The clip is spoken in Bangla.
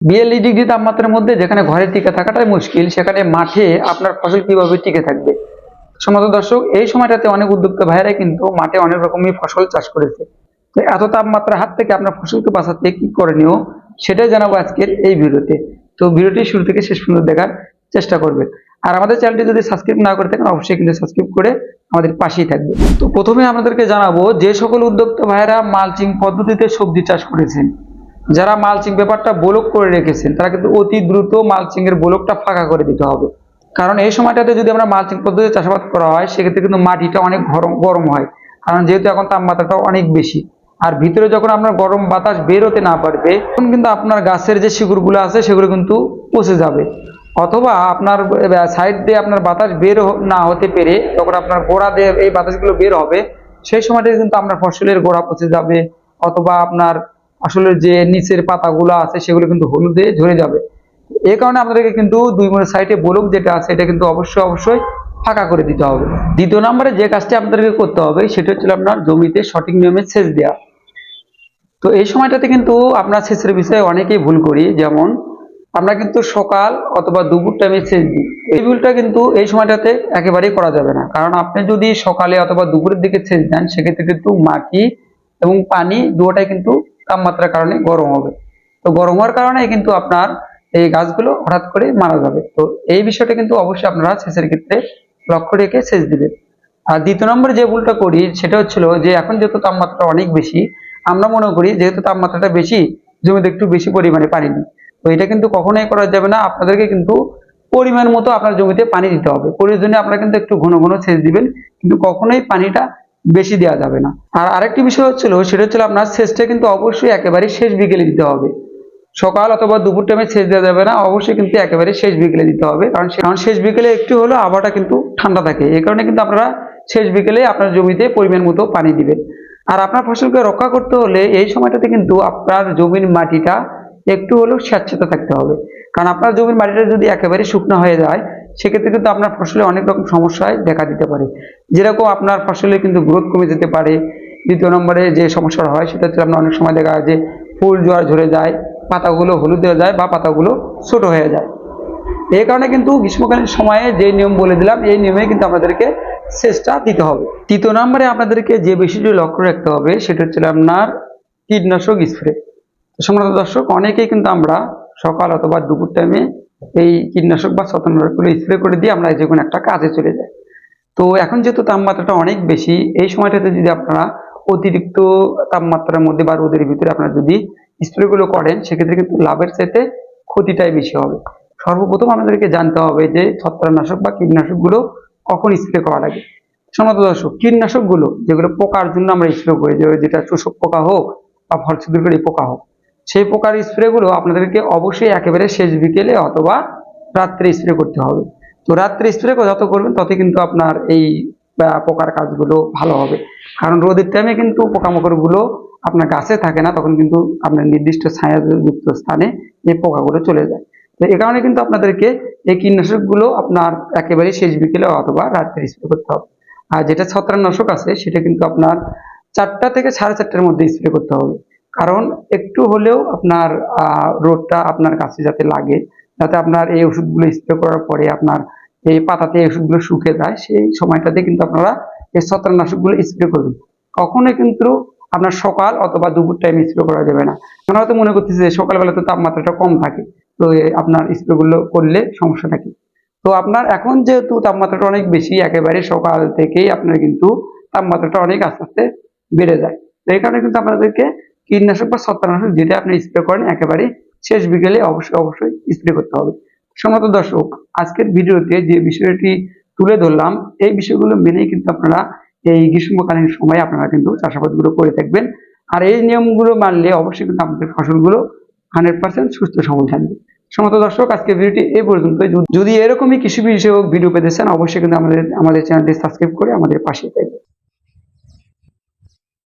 বিয়াল্লিশ ডিগ্রি তাপমাত্রার মধ্যে যেখানে ঘরে টিকে থাকাটাই মুশকিল, সেখানে মাঠে আপনার ফসল কীভাবে টিকে থাকবে? সমস্ত দর্শক, এই সময়টাতে অনেক উদ্যোক্তা ভাইয়েরা কিন্তু মাঠে অনেক রকমই ফসল চাষ করেছে। তো এত তাপমাত্রার হাত থেকে আপনার ফসলকে বাঁচাতে কি করণীয়, সেটাই জানাব আজকের এই ভিডিওতে। তো ভিডিওটি শুরু থেকে শেষ পর্যন্ত দেখার চেষ্টা করবেন। আর আমাদের চ্যানেলটি যদি সাবস্ক্রাইব না করে থাকেন, অবশ্যই কিন্তু সাবস্ক্রাইব করে আমাদের পাশেই থাকবে তো প্রথমে আপনাদেরকে জানাব, যে সকল উদ্যোক্তা ভাইয়েরা মালচিং পদ্ধতিতে সবজি চাষ করেছেন যারা মালচিং ব্যাপারটা ব্লক করে রেখেছেন, তারা কিন্তু অতি দ্রুত মালচিং এর ব্লকটা ফাঁকা করে দিতে হবে। কারণ এই সময়টাতে যদি আমরা মালচিং পদ্ধতিতে চাষাবাদ করা হয়, সেক্ষেত্রে কিন্তু মাটিটা অনেক গরম গরম হয়। কারণ যেহেতু এখন তাপমাত্রাটা অনেক বেশি, আর ভিতরে যখন আপনার গরম বাতাস বের হতে না পারবে, তখন কিন্তু আপনার গাছের যে শিকড়গুলো আছে, সেগুলো কিন্তু পচে যাবে। অথবা আপনার সাইড দিয়ে আপনার বাতাস বের না হতে পেরে যখন আপনার গোড়া দিয়ে এই বাতাসগুলো বের হবে, সেই সময়টাতে কিন্তু আপনার ফসলের গোড়া পচে যাবে। অথবা আপনার ফসলের যে নিচের পাতাগুলো আছে, সেগুলো কিন্তু হলুদে ঝরে যাবে। এই কারণে আপনাদেরকে কিন্তু দুই মনের সাইডে বলক যেটা আছে, এটা কিন্তু অবশ্যই অবশ্যই ফাঁকা করে দিতে হবে। দ্বিতীয় নম্বরে যে কাজটি আপনাদেরকে করতে হবে, সেটা হচ্ছে আপনার জমিতে সঠিক নিয়মে সেচ দেওয়া তো এই সময়টাতে কিন্তু আপনার সেচের বিষয়ে অনেকেই ভুল করি, যেমন আমরা কিন্তু সকাল অথবা দুপুর টাইমে সেচ দিই। এই ভুলটা কিন্তু এই সময়টাতে একেবারেই করা যাবে না। কারণ আপনি যদি সকালে অথবা দুপুরের দিকে সেচ দেন, সেক্ষেত্রে কিন্তু মাটি এবং পানি দুটোটাই কিন্তু তাপমাত্রার কারণে গরম হবে। তো গরম হওয়ার কারণে কিন্তু আপনার এই গাছগুলো হঠাৎ করে মারা যাবে। তো এই বিষয়টা কিন্তু অবশ্যই আপনারা সেচের ক্ষেত্রে লক্ষ্য রেখে সেচ দিবেন। আর দ্বিতীয় নম্বরে যে ভুলটা করি, সেটা হচ্ছিল যে এখন যেহেতু তাপমাত্রা অনেক বেশি, আমরা মনে করি যেহেতু তাপমাত্রাটা বেশি, জমিতে একটু বেশি পরিমাণে পানি দিই তো এটা কিন্তু কখনোই করা যাবে না। আপনাদেরকে কিন্তু পরিমাণ মতো আপনার জমিতে পানি দিতে হবে। প্রয়োজনে আপনারা কিন্তু একটু ঘন ঘন সেচ দিবেন। কিন্তু কখনোই পানিটা বেশি দেওয়া যাবে না। আর আরেকটি বিষয় হচ্ছিল, সেটা হচ্ছিল আপনার সেচটা কিন্তু অবশ্যই একেবারে শেষ বিকেলে দিতে হবে। সকাল অথবা দুপুর টাইমে সেচ দেওয়া যাবে না, অবশ্যই কিন্তু একেবারে শেষ বিকেলে দিতে হবে। কারণ কারণ শেষ বিকেলে একটু হলেও আবহাওয়াটা কিন্তু ঠান্ডা থাকে। এই কারণে কিন্তু আপনারা শেষ বিকেলে আপনার জমিতে পরিমাণ মতো পানি দিবেন। আর আপনার ফসলকে রক্ষা করতে হলে এই সময়টাতে কিন্তু আপনার জমির মাটিটা একটু হলেও স্যাঁতসেঁতে থাকতে হবে। কারণ আপনার জমির মাটিটা যদি একেবারে শুকনো হয়ে যায় সেক্ষেত্রে কিন্তু আপনার ফসলে অনেক রকম সমস্যায় দেখা দিতে পারে। যেরকম আপনার ফসলে কিন্তু গ্রোথ কমে যেতে পারে। দ্বিতীয় নম্বরে যে সমস্যাটা হয়, সেটা হচ্ছে আপনার অনেক সময় দেখা যায় যে ফুল জোয়ার ঝরে যায়, পাতাগুলো হলুদ হয়ে যায় বা পাতাগুলো ছোট হয়ে যায়। এই কারণে কিন্তু গ্রীষ্মকালীন সময়ে যে নিয়ম বলে দিলাম, এই নিয়মে কিন্তু আপনাদেরকে সেচটা দিতে হবে। তৃতীয় নম্বরে আপনাদেরকে যে বিষয়টি লক্ষ্য রাখতে হবে, সেটা হচ্ছে আপনার কীটনাশক স্প্রে। সম্মানিত দর্শক, অনেকেই কিন্তু আমরা সকাল অথবা দুপুর টাইমে এই কীটনাশক বা ছত্রনাশকগুলো স্প্রে করে দিয়ে আমরা যে কোনো একটা কাজে চলে যাই। তো এখন যেহেতু তাপমাত্রাটা অনেক বেশি, এই সময়টাতে যদি আপনারা অতিরিক্ত তাপমাত্রার মধ্যে বা রোদের ভিতরে আপনারা যদি স্প্রেগুলো করেন, সেক্ষেত্রে কিন্তু লাভের চাইতে ক্ষতিটাই বেশি হবে। সর্বপ্রথম আমাদেরকে জানতে হবে যে ছত্রাকনাশক বা কীটনাশকগুলো কখন স্প্রে করা লাগে। সমাত দর্শক, কীটনাশকগুলো যেগুলো পোকার জন্য আমরা স্প্রে করি যেটা চোষক পোকা হোক বা ফল ছিদ্রকারী পোকা হোক সেই পোকার স্প্রেগুলো আপনাদেরকে অবশ্যই একেবারে শেষ বিকেলে অথবা রাত্রে স্প্রে করতে হবে। তো রাত্রে স্প্রে যত করবেন, ততই কিন্তু আপনার এই পোকার কাজগুলো ভালো হবে। কারণ রোদের টাইমে কিন্তু পোকামাকড়গুলো আপনার গাছে থাকে না, তখন কিন্তু আপনার নির্দিষ্ট ছায়াযুক্ত স্থানে এই পোকাগুলো চলে যায়। তো এই কারণে কিন্তু আপনাদেরকে এই কীটনাশকগুলো আপনার একেবারে শেষ বিকেলে অথবা রাত্রে স্প্রে করতে হবে। আর যেটা ছত্রাকনাশক আছে, সেটা কিন্তু আপনার চারটা থেকে সাড়ে চারটার মধ্যে স্প্রে করতে হবে। কারণ একটু হলেও আপনার রোদটা আপনার কাছে যাতে লাগে, যাতে আপনার এই ওষুধগুলো স্প্রে করার পরে আপনার এই পাতাতে ওষুধগুলো শুকিয়ে যায়, সেই সময়টাতে কিন্তু আপনারা এই ছত্রাকনাশকগুলো স্প্রে করবেন। কখনোই কিন্তু আপনার সকাল অথবা দুপুর টাইম স্প্রে করা যাবে না। আমরা হয়তো মনে করতেছি যে সকালবেলা তো তাপমাত্রাটা কম থাকে, তো আপনার স্প্রেগুলো করলে সমস্যা কি তো আপনার এখন যেহেতু তাপমাত্রাটা অনেক বেশি, একেবারে সকাল থেকেই আপনার কিন্তু তাপমাত্রাটা অনেক আস্তে আস্তে বেড়ে যায়। তো এই কারণে কিন্তু আপনাদেরকে কীটনাশক বা ছত্রাকনাশক যেটা আপনি স্প্রে করেন একেবারে শেষ বিকেলে অবশ্যই অবশ্যই স্প্রে করতে হবে। সম্মত দর্শক, আজকের ভিডিওতে যে বিষয়টি তুলে ধরলাম, এই বিষয়গুলো মেনেই কিন্তু আপনারা এই গ্রীষ্মকালীন সময়ে আপনারা কিন্তু চাষাবাদগুলো করে থাকবেন। আর এই নিয়মগুলো মানলে অবশ্যই কিন্তু আমাদের ফসলগুলো হান্ড্রেড পার্সেন্ট সুস্থ সবল থাকবে। সমস্ত দর্শক আজকে ভিডিওটি এই পর্যন্ত যদি এরকমই কৃষি বিষয়ক ভিডিও পেতে চান, অবশ্যই কিন্তু আমাদের আমাদের চ্যানেলটি সাবস্ক্রাইব করে আমাদের পাশে থাকবে